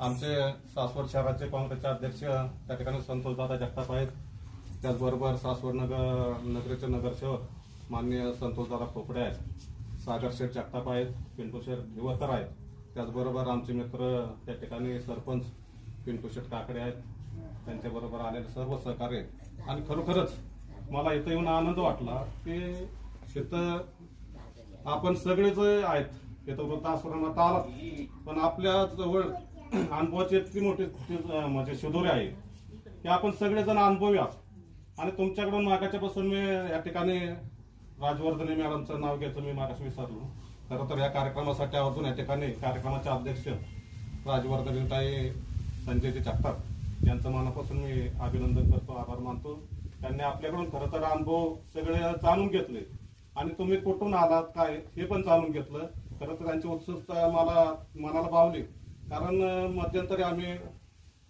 आमचे सासवड शहराचे काँग्रेसचे अध्यक्ष त्या ठिकाणी संतोषदादा जगताप आहेत. त्याचबरोबर सासवड नगर नगरीचे नगरसेवक माननीय संतोषदादा खोपडे आहेत. सागर शेठ जगताप आहेत. पिंटू शेठ भिवकर आहेत. त्याचबरोबर आमचे मित्र त्या ठिकाणी सरपंच पिंटू शेठ काकडे आहेत. त्यांच्याबरोबर आलेले सर्व सहकार्य आणि खरोखरच मला इथं येऊन आनंद वाटला की इथं आपण सगळेच आहेत इथं वृद्धाश्रमात आलात. पण आपल्या जवळ अनुभवाची इतकी मोठी म्हणजे शिदोरी आहे. की आपण सगळेजण अनुभवी आहात आणि तुमच्याकडून मागाच्यापासून मी या ठिकाणी राजवर्धने मॅडमचं नाव घ्यायचं मी मागाशी विसरलो. खरं तर या कार्यक्रमासाठी आवर्जून या ठिकाणी कार्यक्रमाचे अध्यक्ष राजवर्धनताई संजयजी जगताप यांचं मनापासून मी अभिनंदन करतो आभार मानतो. त्यांनी आपल्याकडून खरं तर अनुभव सगळे जाणून घेतले. आणि तुम्ही कुठून आलात काय हे पण जाणून घेतलं. खरं तर त्यांची उत्सुकता मला मनाला भावली. कारण मध्यंतरी आम्ही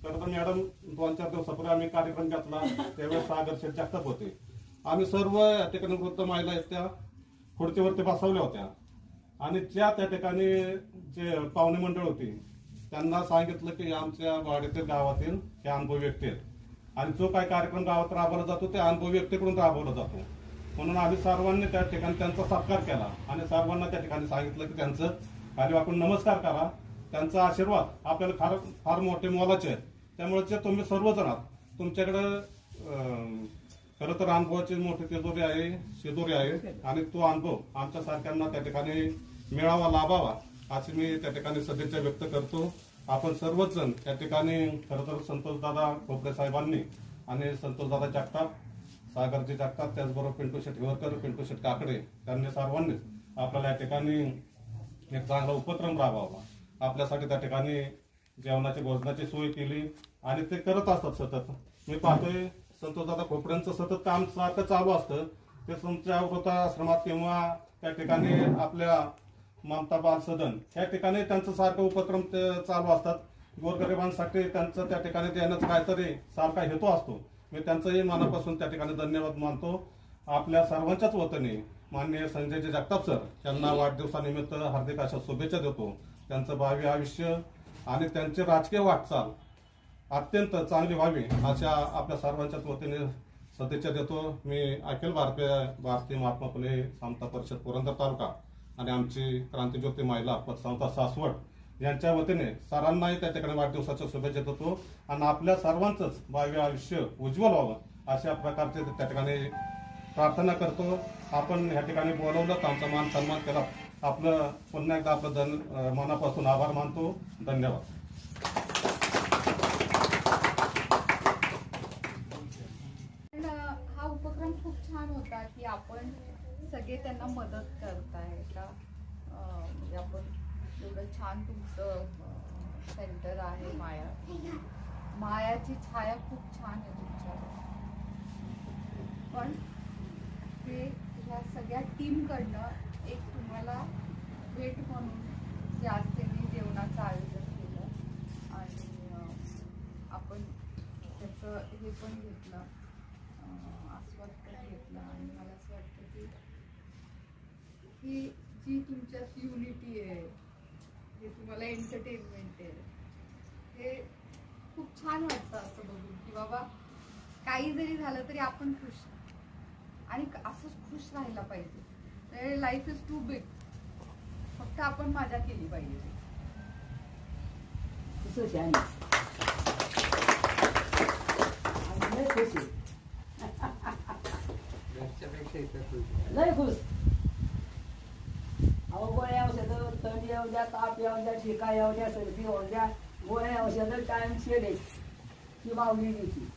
तर मॅडम दोन चार दिवसापूर्वी आम्ही कार्यक्रम घेतला. त्यावेळेस सागर शेठ जगताप होते. आम्ही सर्व या ठिकाणी वृद्ध महिला आहेत त्या खुर्चीवरती बसवल्या होत्या. आणि ज्या त्या ठिकाणी जे पाहुणे मंडळ होती त्यांना सांगितलं की आमच्या वाडीतील गावातील हे अनुभवी व्यक्ती आहेत. आणि जो काय कार्यक्रम गावात राबवला जातो ते अनुभवी व्यक्तीकडून राबवला जातो. म्हणून आम्ही सर्वांनी त्या ठिकाणी त्यांचा सत्कार केला. आणि सर्वांना त्या ठिकाणी सांगितलं की त्यांचं आणि आपण नमस्कार करा. त्यांचा आशीर्वाद आपल्याला फार फार मोठे मोलाचे आहेत. त्यामुळे तुम्ही सर्वजण आहात तुमच्याकडं खरं तर अनुभवाची मोठी तिजोरी आहे शिदोरी आहे आणि तो अनुभव आमच्या सारख्यांना त्या ठिकाणी मिळावा लाभावा अशी मी त्या ठिकाणी सदिच्छा व्यक्त करतो. आपण सर्वच जण त्या ठिकाणी खरं तर संतोषदादा खोपडे साहेबांनी आणि संतोषदादा जगताप सागरजी जगताप त्याचबरोबर पिंटू शेट हिवरकर पिंटू शेट काकडे त्यांनी सर्वांनीच आपल्याला या ठिकाणी एक चांगला उपक्रम राबवावा. आपल्यासाठी त्या ठिकाणी जेवणाची भोजनाची सोय केली आणि ते करत असतात सतत. मी पाहतोय संतोषदादा खोपड्यांचं सतत काम सारखं चालू असतं. ते तुमच्या वृद्धाश्रमात किंवा त्या ठिकाणी आपल्या ममता बाल सदन या ठिकाणी त्यांचं सारखं उपक्रम चालू असतात. गोरगरिबांसाठी त्यांचं त्या ठिकाणी देण्याचं काहीतरी सारखा हेतू असतो. मी त्यांचंही मनापासून त्या ठिकाणी धन्यवाद मानतो. आपल्या सर्वांच्याच वतीने माननीय संजयजी जगताप सर यांना वाढदिवसानिमित्त हार्दिक अशा शुभेच्छा देतो. त्यांचं भावी आयुष्य आणि त्यांची राजकीय वाटचाल अत्यंत चांगली व्हावी अशा आपल्या सर्वांच्याच वतीने सदिच्छा देतो. मी अखिल भारतीय भारतीय महात्मा फुले समता परिषद पुरंदर तालुका आणि आमची क्रांतीज्योती महिला पतसंस्था सासवड यांच्या वतीने सरांनाही त्या ठिकाणी वाढदिवसाच्या शुभेच्छा देतो आणि आपल्या सर्वांचंच भावी आयुष्य उज्ज्वल व्हावं अशा प्रकारचे त्या ठिकाणी प्रार्थना करतो. आपण ह्या ठिकाणी बोलवलं आमचा मान सन्मान केला. आपलं पुन्हा एकदा आपलं धन मनापासून आभार मानतो. धन्यवाद. पण हा उपक्रम खूप छान होता की आपण सगळे त्यांना मदत करताय का? म्हणजे आपण एवढं छान तुमचं सेंटर आहे माया. मायाची छाया खूप छान आहे तुमच्यावर पण ते ह्या सगळ्या टीमकडनं एक भेट म्हणून की आज त्यांनी जेवणाचं आयोजन केलं आणि आपण त्याचं हे पण घेतलं आस्वाद पण घेतला आणि मला असं वाटतं की ही जी तुमच्यात युनिटी आहे जे तुम्हाला एंटरटेनमेंट आहे हे खूप छान वाटतं असं बघून की बाबा काही जरी झालं तरी आपण खुश. आणि असंच खुश राहायला पाहिजे. लाईफ इज टू बिग फक्त आपण मजा केली पाहिजे. खुश आहे. आम्ही लय खुश आहे. लय खुश. अहो गोळ्या औषधं थंडी येऊ द्या ताप येऊ द्या शिका येऊ द्या सर्दी द्या. गोळ्या औषधं टाइम शेड आहे. ती मावली जाती?